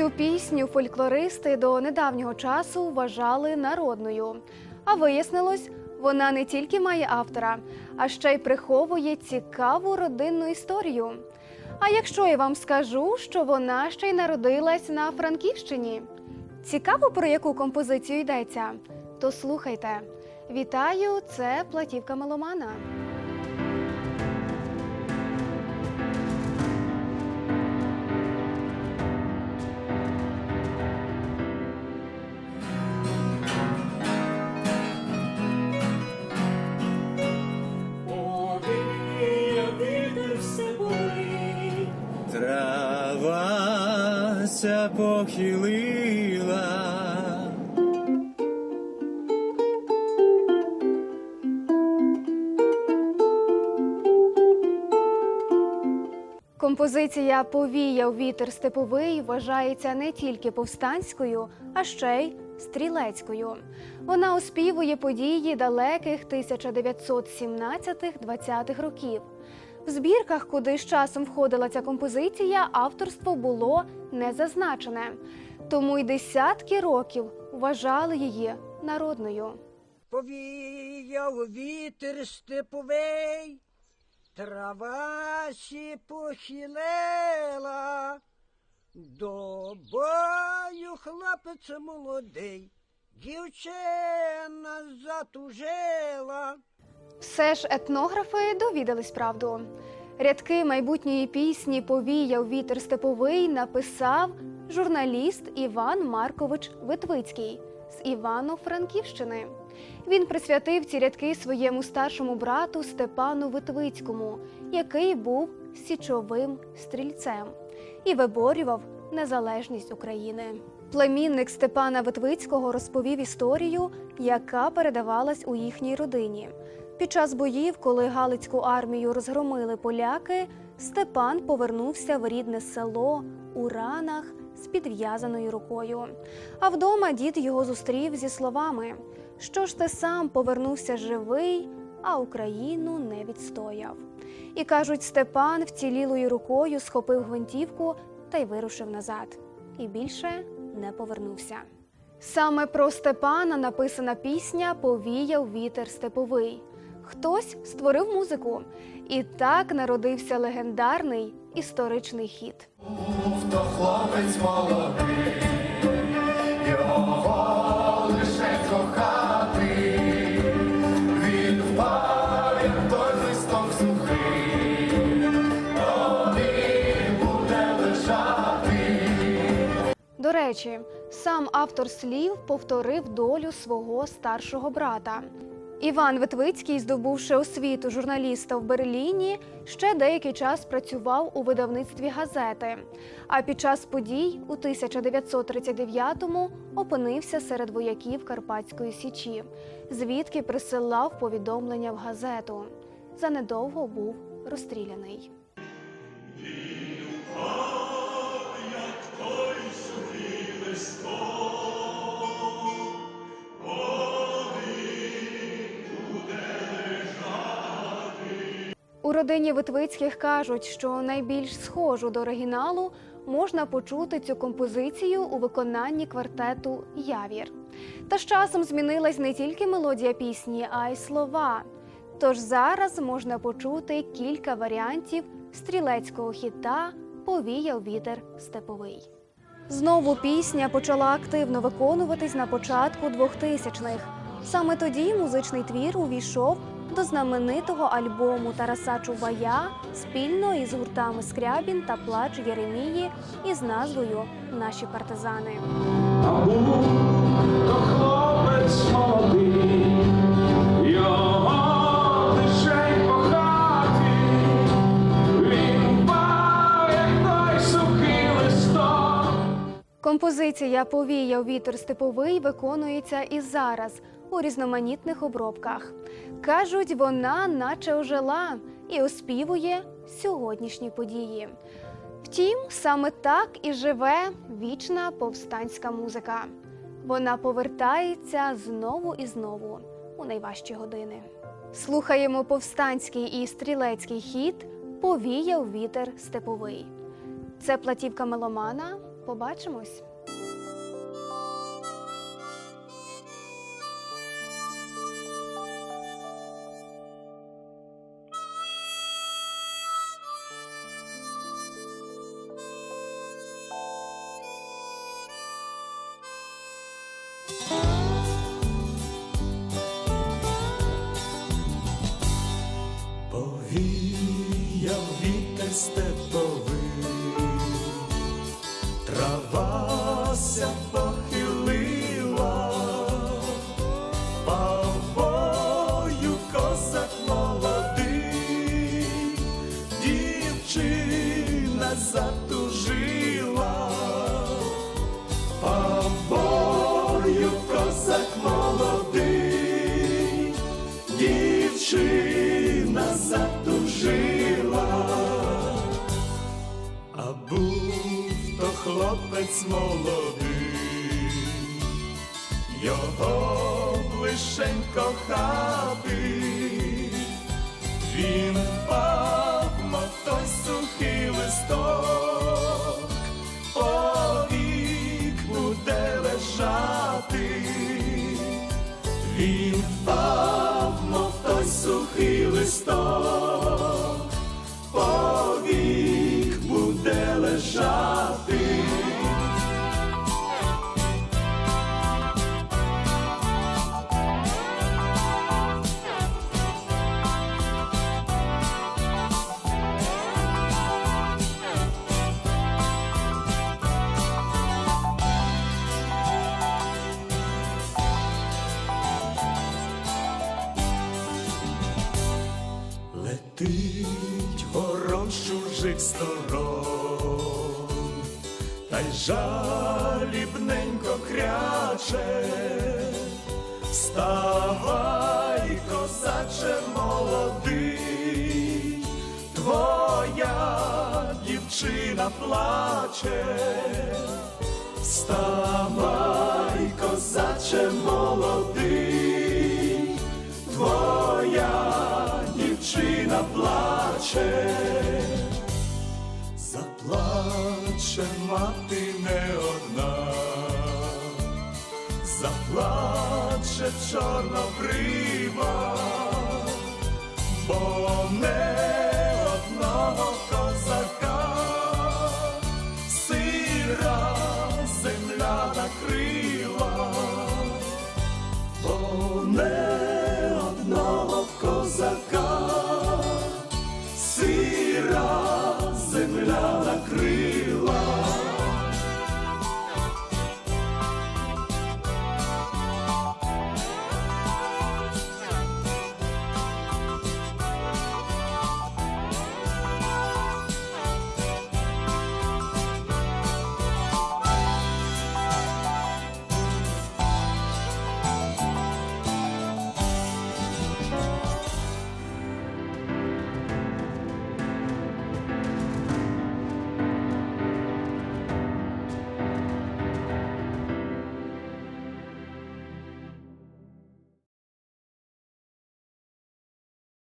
Цю пісню фольклористи до недавнього часу вважали народною. А вияснилось, вона не тільки має автора, а ще й приховує цікаву родинну історію. А якщо я вам скажу, що вона ще й народилась на Франківщині? Цікаво, про яку композицію йдеться? То слухайте. Вітаю, це платівка меломана. Ся похилила, Композиція Повіяв вітер степовий вважається не тільки повстанською, а ще й стрілецькою. Вона оспівує події далеких 1917-20-х років. В збірках, куди з часом входила ця композиція, авторство було не зазначене, тому й десятки років вважали її народною. Повіяв вітер степовий, трава сі похилила, до бою хлопець молодий, дівчина затужила. Все ж етнографи довідались правду. Рядки майбутньої пісні Повіяв вітер степовий написав журналіст Іван Маркович Витвицький з Івано-Франківщини. Він присвятив ці рядки своєму старшому брату Степану Витвицькому, який був січовим стрільцем і виборював незалежність України. Племінник Степана Витвицького розповів історію, яка передавалась у їхній родині. Під час боїв, коли Галицьку армію розгромили поляки, Степан повернувся в рідне село у ранах з підв'язаною рукою. А вдома дід його зустрів зі словами: що ж ти сам повернувся живий, а Україну не відстояв. І кажуть, Степан вцілілою рукою схопив гвинтівку та й вирушив назад. І більше не повернувся. Саме про Степана написана пісня Повіяв вітер степовий. Хтось створив музику, і так народився легендарний історичний хіт. Хто хлопець молодий, До речі, сам автор слів повторив долю свого старшого брата. Іван Витвицький, здобувши освіту журналіста в Берліні, ще деякий час працював у видавництві газети. А під час подій у 1939-му опинився серед вояків Карпатської січі, звідки присилав повідомлення в газету. Занедовго був розстріляний. Родині Витвицьких кажуть, що найбільш схожу до оригіналу можна почути цю композицію у виконанні квартету Явір. Та з часом змінилась не тільки мелодія пісні, а й слова. Тож зараз можна почути кілька варіантів стрілецького хіта Повіяв вітер степовий. Знову пісня почала активно виконуватись на початку 2000-х. Саме тоді музичний твір увійшов до знаменитого альбому Тараса Чубая спільно із гуртами Скрябін та Плач Єремії із назвою Наші партизани. а був то хлопець молодий, його лише кохати, він впав, як той сухий листок. Композиція Повіяв вітер степовий виконується і зараз у різноманітних обробках. Кажуть, вона наче ожила і оспівує сьогоднішні події. Втім, саме так і живе вічна повстанська музика. Вона повертається знову і знову у найважчі години. Слухаємо повстанський і стрілецький хіт Повіяв вітер степовий. Це платівка меломана. побачимось. Повіяв вітер степовий, його лишень кохати, він впав, мов той сухий листок, повік буде лежати. Він впав, мов той сухий листок, з чужих сторон, та й жалібненько кряче, вставай, козаче молодий, твоя дівчина плаче, вставай, козаче молодий, твоя дівчина плаче, заплаче мати не одна, заплаче чорнобрива, бо не